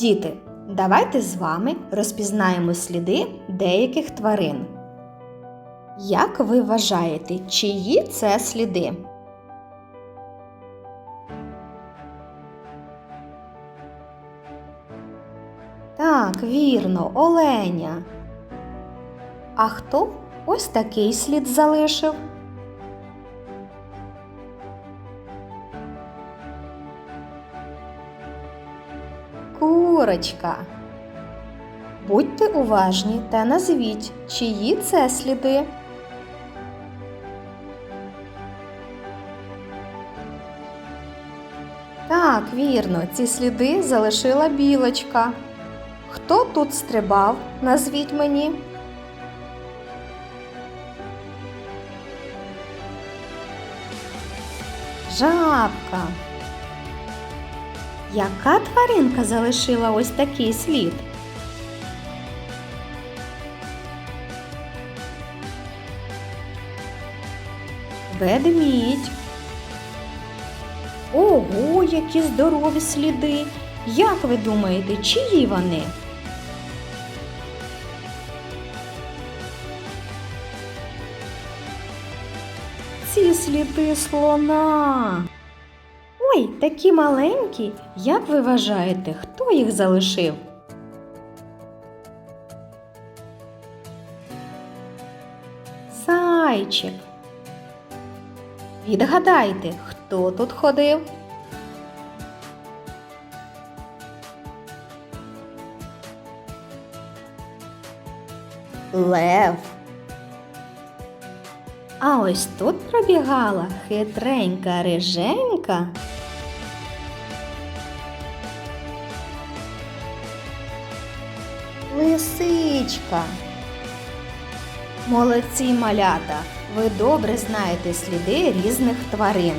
Діти, давайте з вами розпізнаємо сліди деяких тварин. Як ви вважаєте, чиї це сліди? Так, вірно, оленя. А хто ось такий слід залишив? Курочка. Будьте уважні та назвіть, чиї це сліди. Так, вірно, ці сліди залишила білочка. Хто тут стрибав? Назвіть мені. Жабка. Яка тваринка залишила ось такий слід? Ведмідь. Ого, які здорові сліди! Як ви думаєте, чиї вони? Ці сліди слона. Ой, такі маленькі. Як ви вважаєте, хто їх залишив? Зайчик. Відгадайте, хто тут ходив? Лев. А ось тут пробігала хитренька риженька. Лисичка. Молодці малята! Ви добре знаєте сліди різних тварин.